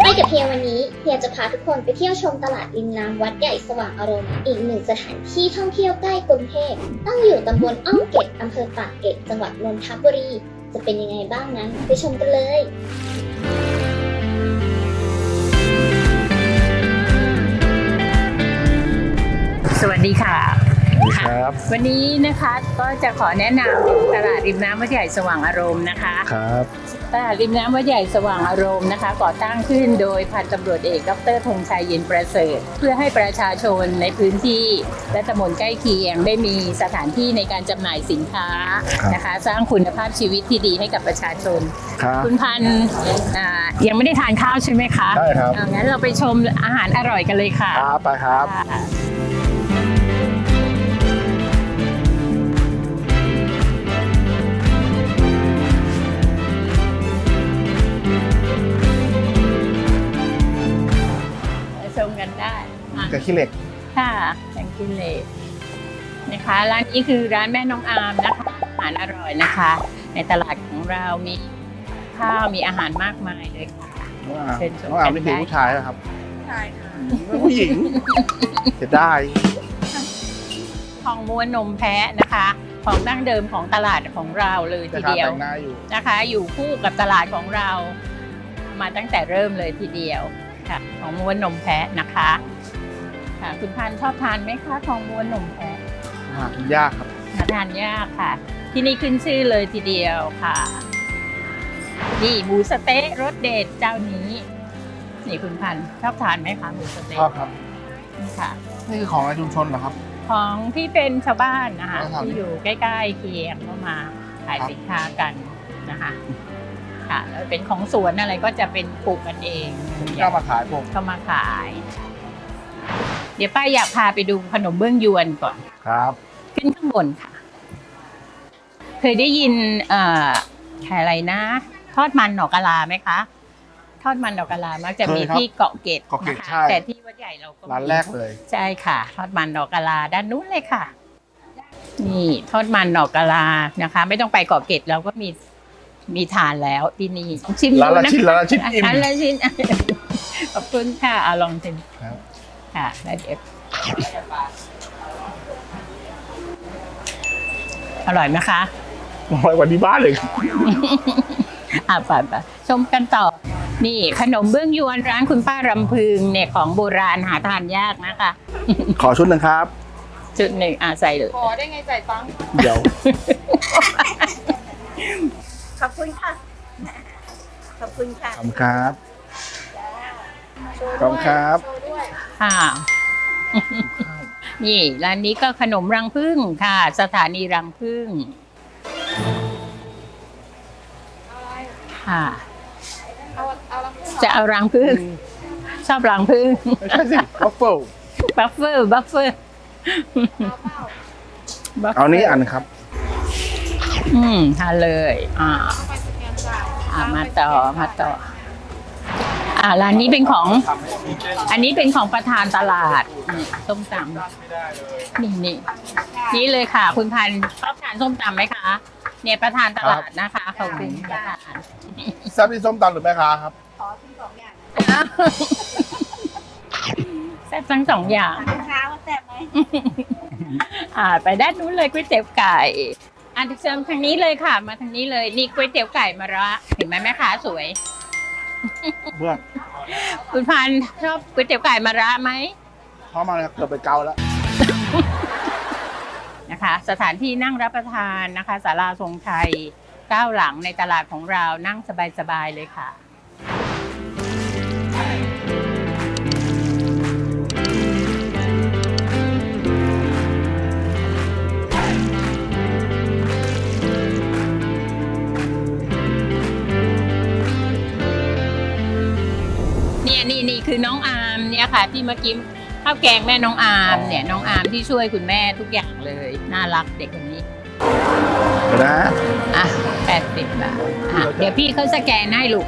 ไปกับเฮียวันนี้เฮียจะพาทุกคนไปเที่ยวชมตลาดริมน้ำวัดใหญ่สว่างอารมณ์อีกหนึ่งสถานที่ท่องเที่ยวใกล้กรุงเทพตั้งอยู่ตำบลอ้อมเกตอำเภอปากเกร็ดจังหวัดนนทบุรี จะเป็นยังไงบ้างนั้นไปชมกันเลย ครับวันนี้นะคะก็จะขอแนะนำตลาดริมน้ำวัดใหญ่สว่างอารมณ์นะคะครับตลาดริมน้ำวัดใหญ่สว่างอารมณ์นะคะก่อตั้งขึ้นโดยพันตำรวจเอกดรธงชัยเย็นประเสริฐ เพื่อให้ประชาชนในพื้นที่และตำบลใกล้เคียงได้มีสถานที่ในการจำหน่ายสินค้านะคะ สร้างคุณภาพชีวิตที่ดีให้กับประชาชนครับคุณพันธุ์อ่ายังไม่ได้ทานข้าวใช่ไหมคะได้ครับอ่างั้นเราไปชมอาหารอร่อยกันเลยค่ะครับไปครับ ได้อะกระขี้เหล็กค่ะแตงกินเลสนะคะ ร้านนี้คือร้านแม่น้องอามนะคะอาหารอร่อยนะคะ ในตลาดของเรามีข้าวมีอาหารมากมายเลยค่ะเชิญชมน้องอามกันนี่คือได้ผู้ชายเหรอครับใช่ค่ะไม่ผู้หญิงเสียดายทองม้วนนมแพะนะคะ ของดั้งเดิมของตลาดของเราเลยแต่ทีขาเดียวแต่งหน้าอยู่นะคะ อยู่คู่กับตลาดของเรา มาตั้งแต่เริ่มเลยทีเดียวค่ะของม้วนนมแพะนะคะ ค่ะคุณพันธุ์ชอบทานไหมคะทองม้วนนมแพะหากินยากครับ หาทานยากค่ะ ที่นี่ขึ้นชื่อเลยทีเดียวค่ะนี่หมูสะเต๊ะรสเด็ดเจ้านี้นี่คุณพันธุ์ชอบทานไหมคะหมูสะเต๊ะชอบครับ นี่ค่ะ นี่คือของในชุมชนเหรอครับ ของที่เป็นชาวบ้านนะคะครับ ที่อยู่ใกล้ๆเคียงก็มาขายครับสินค้ากันนะคะค่ะแล้วเป็นของสวนอะไรก็จะเป็นปลูกกันเองก็เอามาขายผมก็มาขาย เดี๋ยวป้าอยากพาไปดูขนมเบื้องยวนก่อน ครับ ขึ้นข้างบนค่ะ เคยได้ยินเอ่ออะไรนะ ทอดมันหนอกกะลาไหมคะ ทอดมันหนอกกะลามักจะมีที่เกาะเกร็ดเกาะเกร็ดนะคะใช่ แต่ที่วัดใหญ่เราก็มี ร้านแรกเลย ใช่ค่ะ ทอดมันหนอกกะลาด้านนู้นเลยค่ะ นี่ทอดมันหนอกกะลานะคะ ไม่ต้องไปเกาะเกร็ดเราก็มีมีทานแล้วที่นี่ชิมร้านดูละนะชิ้นร้านละชิ้นอิ่ม ร้านละชิ้น ขอบคุณค่ะเอาลองชิมครับ ค่ะแล้วเดี๋ยวอร่อยไหมคะน้อยกว่าที่บ้านเลยครับอะไปไปชมกันต่อ นี่ขนมเบื้องยวนร้านคุณป้ารำพึงเนี่ยของโบราณหาทานยากนะคะ ขอชุดหนึ่งครับ จุดหนึ่งอะใส่เลยขอได้ไงจ่ายตังค์เดี๋ยว ขอบคุณค่ะ ขอบคุณค่ะขอบคุณครับขอบคุณครับโชว์ด้วย ค่ะ นี่ร้านนี้ก็ขนมรังผึ้งค่ะ สถานีรังผึ้งอะไรค่ะเอาเอาละขึ้นจะเอารังผึ้งชอบรังผึ้งไม่ใช่สิวัฟเฟิลบัฟเฟอร์บัฟเฟอร์เอาเปล่าบัฟฟเอานี้อันครับ อืมทานเลย อ่าเอาไปสแกนจ่ายอ่ามาต่อมาต่อ อ่าร้านนี้เป็นของ อันนี้เป็นของประธานตลาดนี่ส้มตำนี่นี่นี่เลยค่ะ คุณพันธุ์ชอบทานส้มตำไหมคะ เนี่ยประธานตลาดนะคะขอบคุณประธานแซ่บที่ส้มตำหรือแม่ค้าครับขอทั้งสองอย่างแซ่บทั้งสองอย่างลูกค้าว่าแซ่บไหมอ่า ไปด้านนู้นเลยก๋วยเตี๋ยวไก่อะเชิญทางนี้เลยค่ะ มาทางนี้เลยนี่ก๋วยเตี๋ยวไก่มาระเห็นไหมแม่ค้าสวย เพื่อนคุณพันธุ์ชอบก๋วยเตี๋ยวไก่มาระไหมเพราะมาเกือบไปเกาแล้ว นะคะ สถานที่นั่งรับประทานนะคะศาลาทรงไทยก้าวหลังในตลาดของเรานั่งสบายๆเลยค่ะ นี่นี่คือน้องอาร์มเนี่ยค่ะที่เมื่อกี้ข้าวแกงแม่น้องอาร์มเนี่ยน้องอาร์มที่ช่วยคุณแม่ทุกอย่างเลยน่ารักเด็กคนนี้เดี๋ยวนะอะแปดสิบบาทอะเดี๋ยวพี่เขาสแกนให้ลูก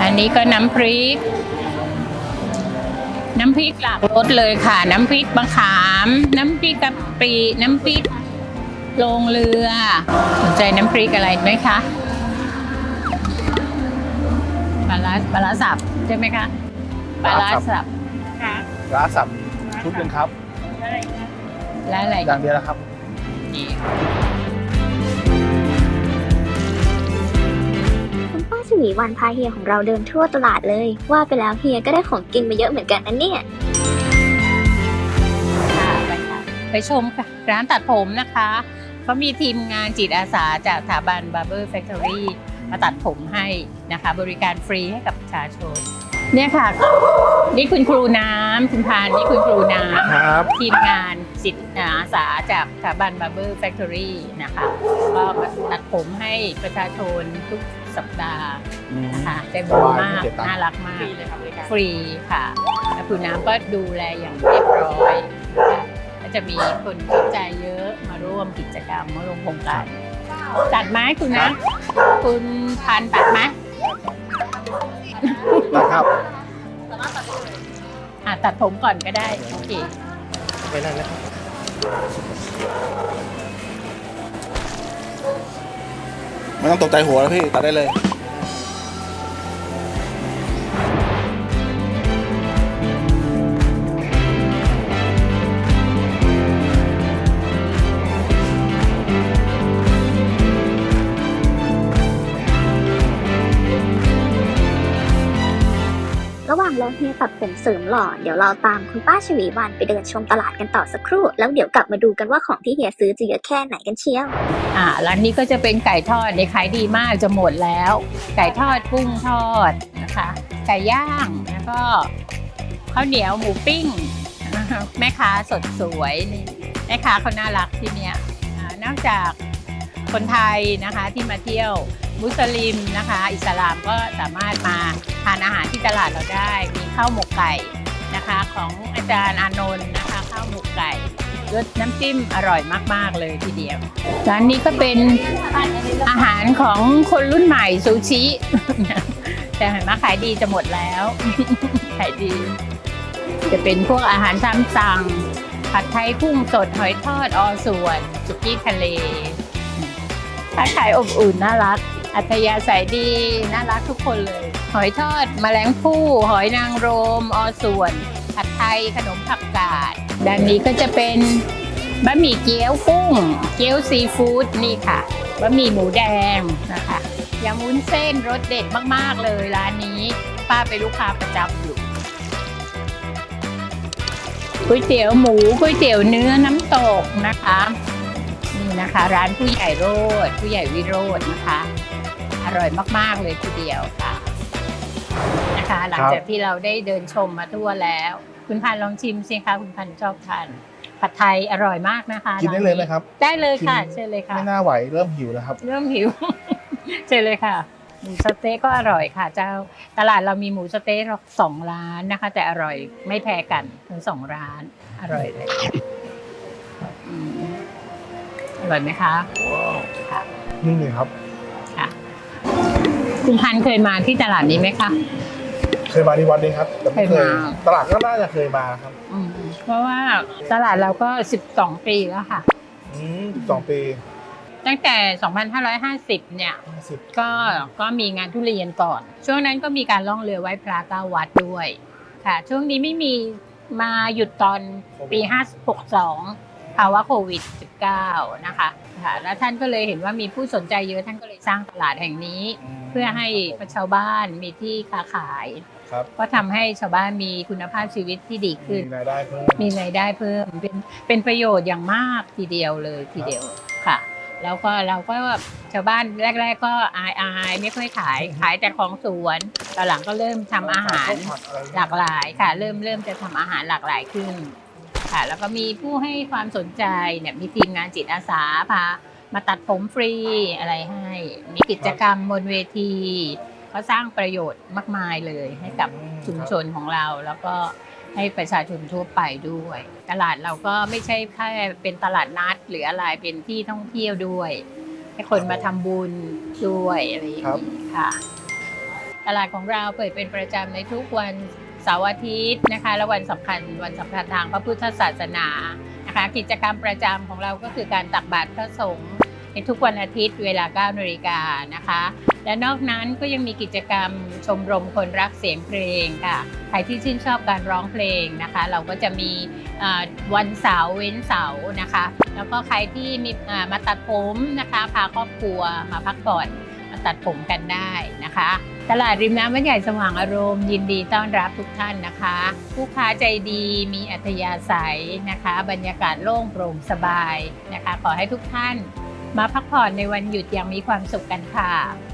อันนี้ก็น้ำพริก น้ำพริกหลากรสเลยค่ะ น้ำพริกมะขาม น้ำพริกกะปิน้ำพริกโรงเรือสนใจน้ำพริกอะไรไหมคะปลาร้าปลาร้าสับใช่ไหมคะปลาร้าสับค่ะร้านสับชุดหนึ่งครับอะไรนะและอะไรอย่างเดียวนะครับ นี่คุณป้าชวีวันพาเฮียของเราเดินทั่วตลาดเลย ว่าไปแล้วเฮียก็ได้ของกินมาเยอะเหมือนกันนะเนี่ย ค่ะไปค่ะไปชมค่ะร้านตัดผมนะคะเขามีทีมงานจิตอาสาจากสถาบัน Barber Factory มาตัดผมให้นะคะ บริการฟรีให้กับประชาชน เนี่ยค่ะ นี่คุณครูน้ำคุณพานนี่คุณครูน้ำครับทีมงานจิตอาสาจากสถาบัน Barber Factory นะคะ ก็มาตัดผมให้ประชาชนทุกสัปดาห์อืม นะคะใจบุญมาก สบายไม่เสียตังค์ น่ารักมากฟรีเลยค่ะบริการฟรีค่ะแล้วคุณน้ำก็ดูแลอย่างเรียบร้อยนะคะก็จะมีคนสนใจเยอะมาร่วมกิจกรรมมาร่วมโครงการตัดไหมคุณนะคุณพันตัดไหม นะครับอะตัดผมก่อนก็ได้ โอเคไปนั่นนะครับไม่ต้องตกใจหัวแล้วพี่ ตัดได้เลยางรอเฮียตัดผมเสริมหล่อ เดี๋ยวเราตามคุณป้าชวีวันไปเดินชมตลาดกันต่อสักครู่ แล้วเดี๋ยวกลับมาดูกันว่าของที่เฮียซื้อจะเยอะแค่ไหนกันเชียว อ่าร้านนี้ก็จะเป็นไก่ทอดในยขายดีมากจะหมดแล้ว ไก่ทอดกุ้งทอดนะคะ ไก่ย่างแล้วก็ข้าวเหนียวหมูปิ้ง แม่ค้าสดสวยนี่แม่ค้าเขาน่ารักที่เนี้ยอ่านอกจาก คนไทยนะคะที่มาเที่ยวมุสลิมนะคะ อิสลามก็สามารถมาทานอาหารที่ตลาดเราได้ มีข้าวหมกไก่นะคะของอาจารย์อานนท์นะคะข้าวหมกไก่รสน้ำจิ้มอร่อยมาก ๆ เลยทีเดียวร้านนี้ก็เป็นอาหารของคนรุ่นใหม่ซูชิ แต่เห็นไหมขายดีจะหมดแล้ว ขายดี จะเป็นพวกอาหารตามสั่งผัดไทยกุ้งสดหอยทอดอส่วนสุกี้ทะเล ร้าขายอบอุ่นน่ารัก อัธยาศัยดี น่ารักทุกคนเลย หอยทอดมแมลงภู่หอยนางรม อส่วน ผัดไทยขนมผักกาดด้านนี้ก็จะเป็นบะหมี่เกี๊ยวกุ้ง เกี๊ยวซีฟู้ดนี่ค่ะบะหมี่หมูแดงนะคะยำวุ้นเส้นรสเด็ดมากๆเลยร้านนี้ป้าเป็นลูกค้าประจำอยู่ก๋วยเตี๋ยวหมูก๋วยเตี๋ยวเนื้อน้ำตกนะคะ นี่นะคะ ร้านผู้ใหญ่โรดผู้ใหญ่วิโรจน์นะคะ อร่อยมากๆเลยทีเดียวค่ะนะคะ หลังจากที่เราได้เดินชมมาทั่วแล้ว คุณพันธุ์ลองชิมสิคะคุณพันธุ์ชอบทานผัดไทยอร่อยมากนะคะกินได้เลยไหมครับ ได้เลยค่ะกินเชิญเลยค่ะไม่น่าไหวเริ่มหิวแล้วครับ เริ่มหิวเชิญเลยค่ะหมูสะเต๊ะก็อร่อยค่ะ เจ้าตลาดเรามีหมูสะเต๊ะสองร้านนะคะ แต่อร่อยไม่แพ้กันทั้งสองร้านอร่อยเลยอืม อร่อยไหมคะค่ะนี่เลยครับ ค่ะ คุณพันธุ์เคยมาที่ตลาดนี้ไหมคะ เคยมาที่วัดนี้ครับแต่ไม่เคเคยยมา ตลาดก็น่าจะเคยมาครับอืมเพราะว่าตลาดเราก็ 12 ปีแล้วค่ะ อืมสองปีตั้งแต่ 2550 เนี่ย ห้าสิบก็ก็มีงานทุเรียนก่อน ช่วงนั้นก็มีการล่องเรือไหว้พระเก้าวัดด้วย ค่ะ ช่วงนี้ไม่มีมาหยุดตอนปี 562 ภาวะโควิด -19 นะคะค่ะแล้วท่านก็เลยเห็นว่ามีผู้สนใจเยอะท่านก็เลยสร้างตลาดแห่งนี้ เพื่อให้ชาวบ้านมีที่ค้าขายครับก็ทำให้ชาวบ้านมีคุณภาพชีวิตที่ดีขึ้น มีรายได้เพิ่มมีรายได้เพิ่มเป็นเป็นประโยชน์อย่างมากทีเดียวเลยทีเดียวค่ะ แล้วก็เราก็ชาวบ้านแรก ๆ ก็อายอายไม่ค่อยขายขายแต่ของสวนตอนหลังก็เริ่มทำอาหารข้วผัดอะไรหลากหลายค่ะ เริ่มเริ่มจะทำอาหารหลากหลายขึ้น ค่ะ แล้วก็มีผู้ให้ความสนใจเนี่ยมีทีมงานจิตอาสาพามาตัดผมฟรีอะไรให้ มีกิจกรรมบนเวทีก็สร้างประโยชน์มากมายเลยให้กับชุมชนของเรา แล้วก็ให้ประชาชนทั่วไปด้วย ตลาดเราก็ไม่ใช่แค่เป็นตลาดนัดหรืออะไรเป็นที่ท่องเที่ยวด้วย ให้คนมาทำบุญด้วยอะไรอย่างนี้ค่ะ ตลาดของเราเปิดเป็นประจำในทุกวัน เสาร์อาทิตย์นะคะและวันสำคัญวันสำคัญทางพระพุทธศาสนานะคะกิจกรรมประจำของเราก็คือการตักบาตรพระสงฆ์ในทุกวันอาทิตย์เวลา9นาฬิกานะคะ และนอกนั้นก็ยังมีกิจกรรมชมรมคนรักเสียงเพลงค่ะ ใครที่ชื่นชอบการร้องเพลงนะคะ เราก็จะมีวันเสาร์เว้นเสาร์นะคะ แล้วก็ใครที่มีมาตัดผมนะคะ พาครอบครัวมาพักผ่อน มาตัดผมกันได้นะคะ ตลาดริมน้ำวัดใหญ่สว่างอารมณ์ยินดีต้อนรับทุกท่านนะคะ ผู้ค้าใจดีมีอัธยาศัยนะคะ บรรยากาศโล่งโปร่งสบายนะคะ ขอให้ทุกท่านมาพักผ่อนในวันหยุดอย่างมีความสุขกันค่ะ